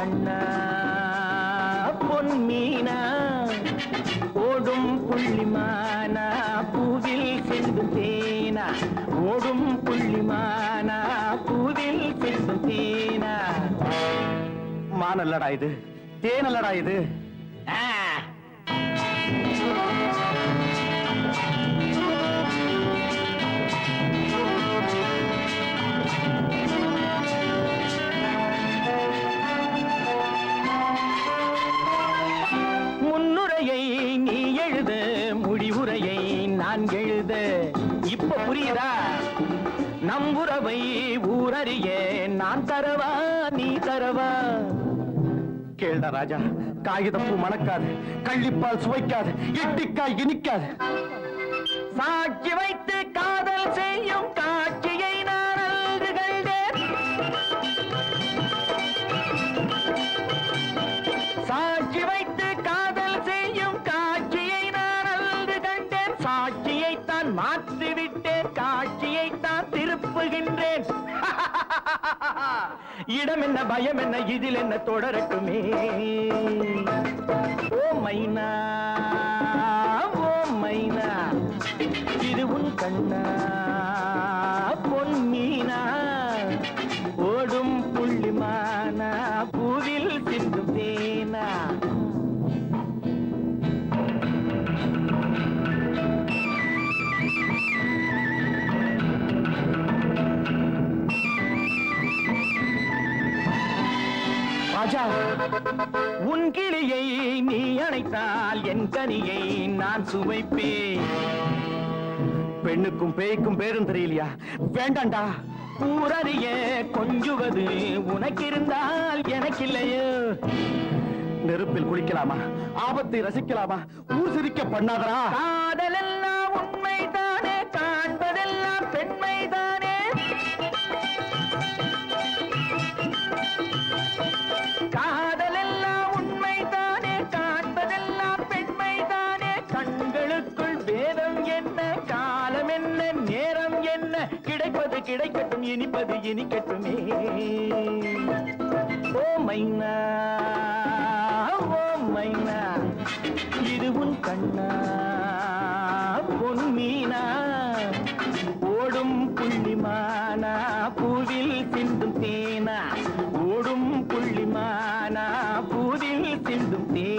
கண்ணா பொன் மீனா ஓடும் புள்ளிமானா பூவில் செல்லும் தேனா. ஓடும் புள்ளிமானா பூவில் செல்லும் தேனா. மானல்லடா இது தேனல்லடா இது. நான் இப்ப புரியுதா? நம் உறவை ஊரறிய நான் தரவா நீ தரவா? கேள்டா ராஜா காகிதப்பூ மணக்காது கள்ளிப்பால் சுவைக்காது எட்டிக்காய் இனிக்காது. சாட்சி வைத்து காதல் செய்யும் காட்சி நான் மாற்றிவிட்டேன் காட்சியை தான் திருப்புகின்றேன். இடம் என்ன பயம் என்ன இதில் என்ன தொடரட்டுமே? ஓ மைனா ஓ மைனா இது உன் கண்ணா பொன் மீனா. ஓடும் புள்ளிமானா பூவில் ராஜா உன் கிளியை நீ அணைத்தால் என் கனியை நான் சுவைப்பேன். பெண்ணுக்கும் பேய்க்கும் பேரும் தெரியலையா? வேண்டாண்டா ஊரறிய கொஞ்சுவது உனக்கிருந்தால் எனக்கில்லையே. நெருப்பில் குளிக்கலாமா? ஆபத்தை ரசிக்கலாமா? ஊர் சிரிக்க பண்ணாதரா காதலெல்லாம் உண்மைதான். கிடைக்கட்டும் இனிப்பது இனிக்கட்டுமே. ஓ மைனா ஓ மைனா இது உன் கண்ணா பொன் மீனா. ஓடும் புள்ளிமானா பூவில் சிந்தும் தேனா. ஓடும் புள்ளிமானா பூவில் சிந்தும் தேனா.